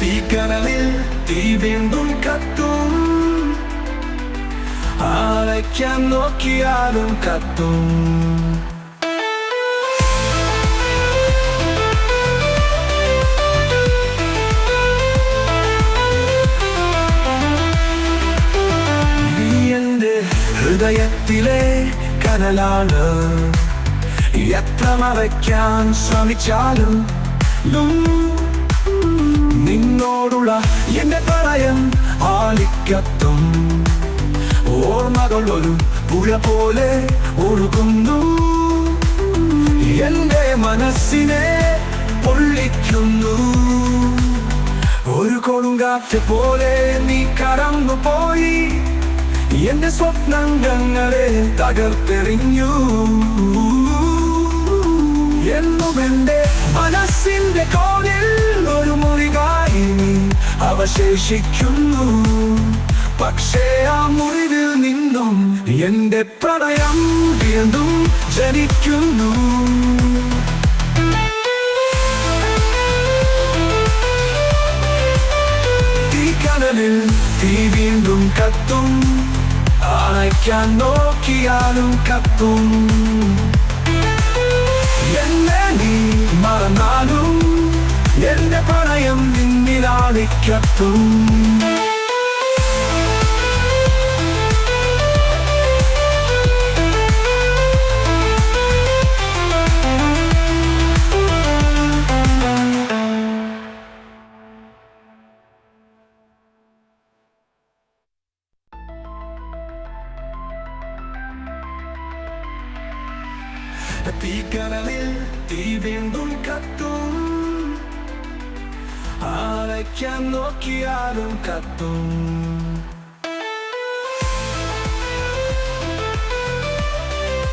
തീക്കനലിൽ തീ വീണ്ടും കത്തും ആരയ്ക്കാൻ നോക്കിയാലും കത്തും നീ എന്റെ ഹൃദയത്തിലെ കനലാണ് എത്ര മറയ്ക്കാൻ ശ്രമിച്ചാലും ഉം, നിന്നോടുള്ള എന്റെ പ്രണയം ആലിക്കത്തും. ഓർമ്മകൾ ഒരു പുഴ പോലെ ഒഴുകുന്നു. എന്റെ മനസ്സിനെ പൊള്ളിക്കുന്നു. ഒരു കൊടുങ്കാറ്റ് പോലെ നീ കടന്നു പോയി എന്റെ സ്വപ്നങ്ങളെ തകർത്തെറിഞ്ഞു. അവശേഷിക്കുന്നു പക്ഷേ ആ മുറിവിൽ നിന്നും എന്റെ പ്രണയം വീണ്ടും ജനിക്കുന്നു. തീക്കനലിൽ തീ വീണ്ടും കത്തും. അണയ്ക്കാൻ നോക്കിയാലും കത്തും. എന്നെ നീ മറന്നാലും എന്റെ പ്രണയം നിന്നിലാണിക്കത്തും തീക്കനലിൽ തീ വീണ്ടും Kaya Nokia ng katong